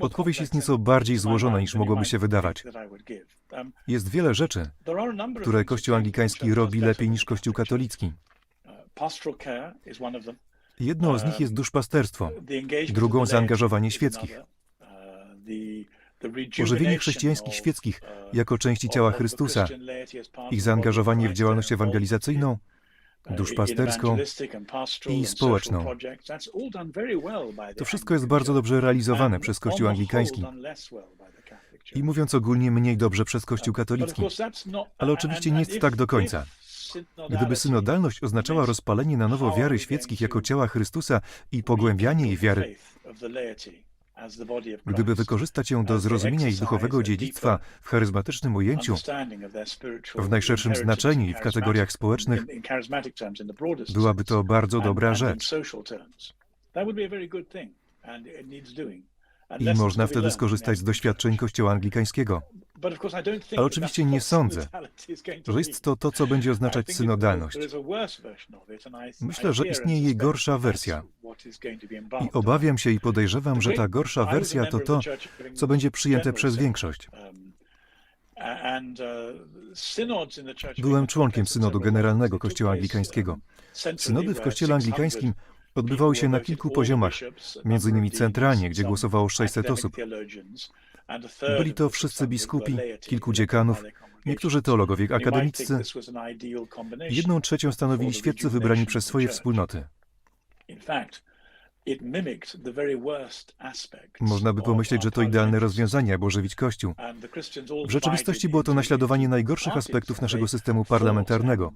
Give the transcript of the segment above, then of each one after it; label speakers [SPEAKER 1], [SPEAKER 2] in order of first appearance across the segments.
[SPEAKER 1] Odpowiedź jest nieco bardziej złożona niż mogłoby się wydawać. Jest wiele rzeczy, które Kościół anglikański robi lepiej niż Kościół katolicki. Jedną z nich jest duszpasterstwo, drugą zaangażowanie świeckich. Ożywienie chrześcijańskich świeckich jako części ciała Chrystusa, ich zaangażowanie w działalność ewangelizacyjną, duszpasterską i społeczną. To wszystko jest bardzo dobrze realizowane przez Kościół anglikański i mówiąc ogólnie mniej dobrze przez Kościół katolicki. Ale oczywiście nie jest tak do końca. Gdyby synodalność oznaczała rozpalenie na nowo wiary świeckich jako ciała Chrystusa i pogłębianie jej wiary, gdyby wykorzystać ją do zrozumienia ich duchowego dziedzictwa w charyzmatycznym ujęciu, w najszerszym znaczeniu i w kategoriach społecznych, byłaby to bardzo dobra rzecz. I można wtedy skorzystać z doświadczeń Kościoła anglikańskiego. Ale oczywiście nie sądzę, że jest to to, co będzie oznaczać synodalność. Myślę, że istnieje jej gorsza wersja. I obawiam się i podejrzewam, że ta gorsza wersja to to, co będzie przyjęte przez większość. Byłem członkiem synodu generalnego Kościoła anglikańskiego. Synody w Kościele anglikańskim odbywały się na kilku poziomach, między innymi centralnie, gdzie głosowało 600 osób. Byli to wszyscy biskupi, kilku dziekanów, niektórzy teologowie akademiccy. Jedną trzecią stanowili świeccy wybrani przez swoje wspólnoty. Można by pomyśleć, że to idealne rozwiązanie, aby ożywić Kościół. W rzeczywistości było to naśladowanie najgorszych aspektów naszego systemu parlamentarnego.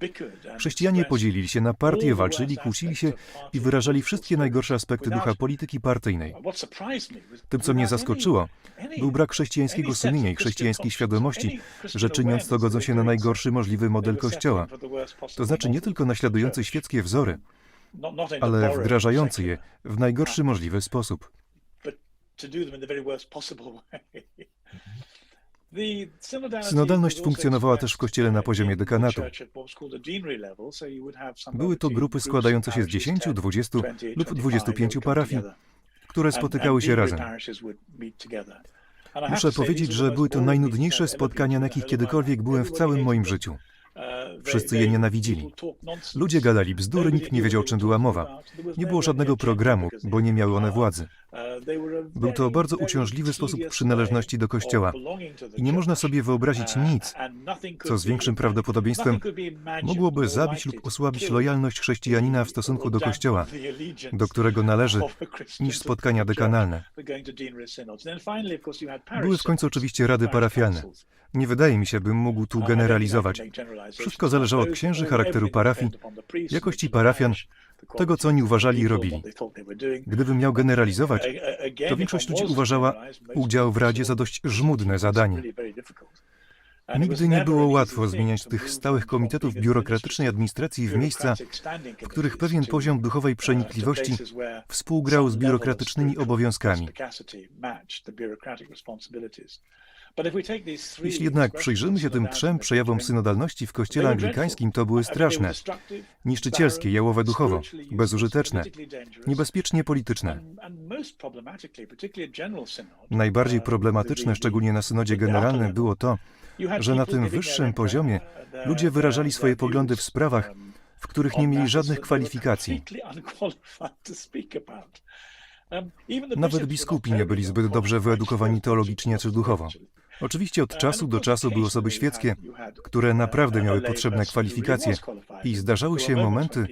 [SPEAKER 1] Chrześcijanie podzielili się na partie, walczyli, kłócili się i wyrażali wszystkie najgorsze aspekty ducha polityki partyjnej. Tym, co mnie zaskoczyło, był brak chrześcijańskiego sumienia i chrześcijańskiej świadomości, że czyniąc to godzą się na najgorszy możliwy model Kościoła. To znaczy nie tylko naśladujący świeckie wzory, ale wdrażający je w najgorszy możliwy sposób. Synodalność funkcjonowała też w kościele na poziomie dekanatu. Były to grupy składające się z 10, 20 lub 25 parafii, które spotykały się razem. Muszę powiedzieć, że były to najnudniejsze spotkania, na jakich kiedykolwiek byłem w całym moim życiu. Wszyscy je nienawidzili. Ludzie gadali bzdury, nikt nie wiedział, czym była mowa. Nie było żadnego programu, bo nie miały one władzy. Był to bardzo uciążliwy sposób przynależności do Kościoła i nie można sobie wyobrazić nic, co z większym prawdopodobieństwem mogłoby zabić lub osłabić lojalność chrześcijanina w stosunku do Kościoła, do którego należy, niż spotkania dekanalne. Były w końcu oczywiście rady parafialne. Nie wydaje mi się, bym mógł tu generalizować. Wszystko zależało od księży, charakteru parafii, jakości parafian, tego, co oni uważali i robili. Gdybym miał generalizować, to większość ludzi uważała udział w Radzie za dość żmudne zadanie. Nigdy nie było łatwo zmieniać tych stałych komitetów biurokratycznej administracji w miejsca, w których pewien poziom duchowej przenikliwości współgrał z biurokratycznymi obowiązkami. Jeśli jednak przyjrzymy się tym trzem przejawom synodalności w kościele anglikańskim, to były straszne, niszczycielskie, jałowe duchowo, bezużyteczne, niebezpiecznie polityczne. Najbardziej problematyczne, szczególnie na synodzie generalnym, było to, że na tym wyższym poziomie ludzie wyrażali swoje poglądy w sprawach, w których nie mieli żadnych kwalifikacji. Nawet biskupi nie byli zbyt dobrze wyedukowani teologicznie czy duchowo. Oczywiście od czasu do czasu były osoby świeckie, które naprawdę miały potrzebne kwalifikacje i zdarzały się momenty,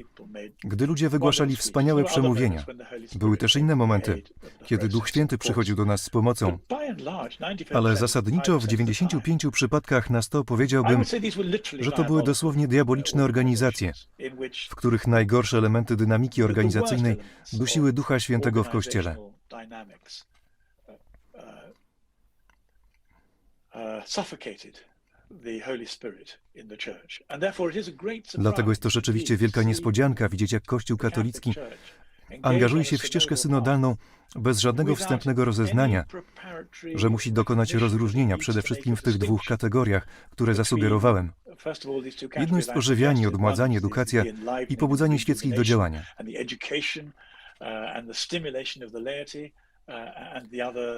[SPEAKER 1] gdy ludzie wygłaszali wspaniałe przemówienia. Były też inne momenty, kiedy Duch Święty przychodził do nas z pomocą. Ale zasadniczo w 95 przypadkach na 100 powiedziałbym, że to były dosłownie diaboliczne organizacje, w których najgorsze elementy dynamiki organizacyjnej dusiły Ducha Świętego w Kościele. Dlatego jest to rzeczywiście wielka niespodzianka widzieć, jak Kościół katolicki angażuje się w ścieżkę synodalną bez żadnego wstępnego rozeznania, że musi dokonać rozróżnienia przede wszystkim w tych dwóch kategoriach, które zasugerowałem. Jedno jest ożywianie, odmładzanie, edukacja i pobudzanie świeckich do działania.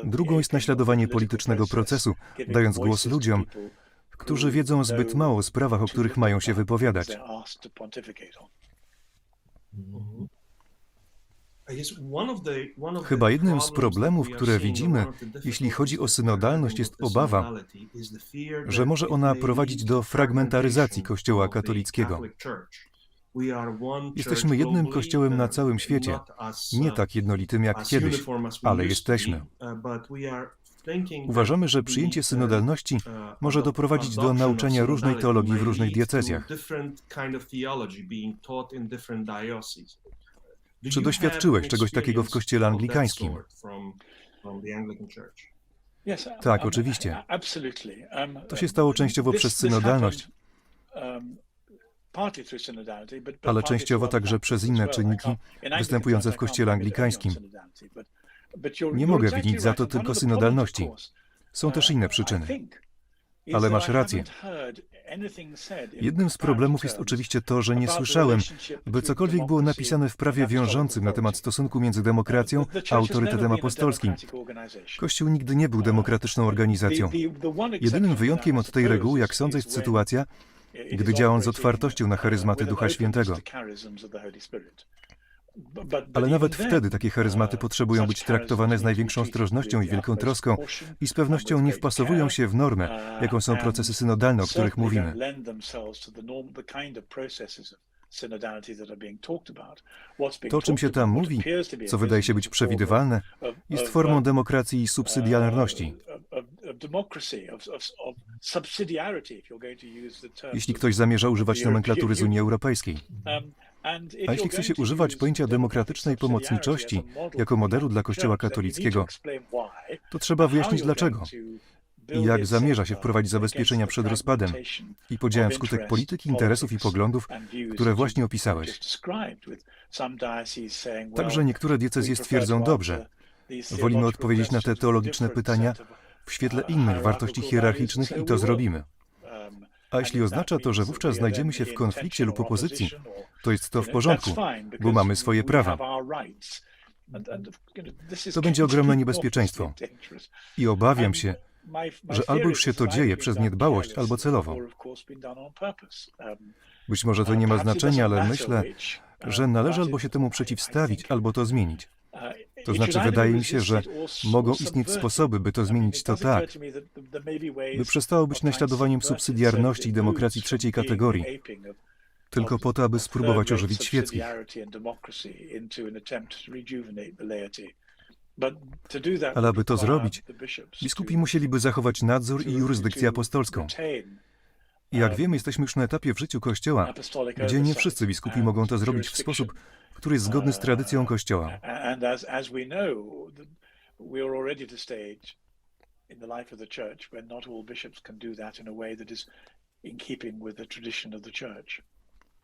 [SPEAKER 1] Drugą jest naśladowanie politycznego procesu, dając głos ludziom, którzy wiedzą zbyt mało o sprawach, o których mają się wypowiadać.
[SPEAKER 2] Chyba jednym z problemów, które widzimy, jeśli chodzi o synodalność, jest obawa,
[SPEAKER 1] że może ona prowadzić do fragmentaryzacji Kościoła katolickiego. Jesteśmy jednym kościołem na całym świecie, nie tak jednolitym jak kiedyś, ale jesteśmy. Uważamy, że przyjęcie synodalności może doprowadzić do nauczania różnej teologii w różnych diecezjach. Czy doświadczyłeś czegoś takiego w kościele anglikańskim?
[SPEAKER 2] Tak, oczywiście.
[SPEAKER 1] To się stało częściowo przez synodalność, ale częściowo także przez inne czynniki występujące w kościele anglikańskim. Nie mogę winić za to tylko synodalności. Są też inne przyczyny. Ale masz rację. Jednym z problemów jest oczywiście to, że nie słyszałem, by cokolwiek było napisane w prawie wiążącym na temat stosunku między demokracją a autorytetem apostolskim. Kościół nigdy nie był demokratyczną organizacją. Jedynym wyjątkiem od tej reguły, jak sądzę, jest sytuacja, gdy działa on z otwartością na charyzmaty Ducha Świętego. Ale nawet wtedy takie charyzmaty potrzebują być traktowane z największą ostrożnością i wielką troską i z pewnością nie wpasowują się w normę, jaką są procesy synodalne, o których mówimy. To, czym się tam mówi, co wydaje się być przewidywalne, jest formą demokracji i subsydiarności. Jeśli ktoś zamierza używać nomenklatury z Unii Europejskiej. A jeśli chce się używać pojęcia demokratycznej pomocniczości jako modelu dla Kościoła katolickiego, to trzeba wyjaśnić dlaczego i jak zamierza się wprowadzić zabezpieczenia przed rozpadem i podziałem wskutek polityki, interesów i poglądów, które właśnie opisałeś. Także niektóre diecezje stwierdzą dobrze. Wolimy odpowiedzieć na te teologiczne pytania w świetle innych wartości hierarchicznych i to zrobimy. A jeśli oznacza to, że wówczas znajdziemy się w konflikcie lub opozycji, to jest to w porządku, bo mamy swoje prawa. To będzie ogromne niebezpieczeństwo. I obawiam się, że albo już się to dzieje przez niedbałość, albo celowo. Być może to nie ma znaczenia, ale myślę, że należy albo się temu przeciwstawić, albo to zmienić. To znaczy, wydaje mi się, że mogą istnieć sposoby, by to zmienić to tak, by przestało być naśladowaniem subsydiarności i demokracji trzeciej kategorii, tylko po to, aby spróbować ożywić świeckich. Ale aby to zrobić, biskupi musieliby zachować nadzór i jurysdykcję apostolską. Jak wiemy, jesteśmy już na etapie w życiu Kościoła, gdzie nie wszyscy biskupi mogą to zrobić w sposób, który jest zgodny z tradycją Kościoła.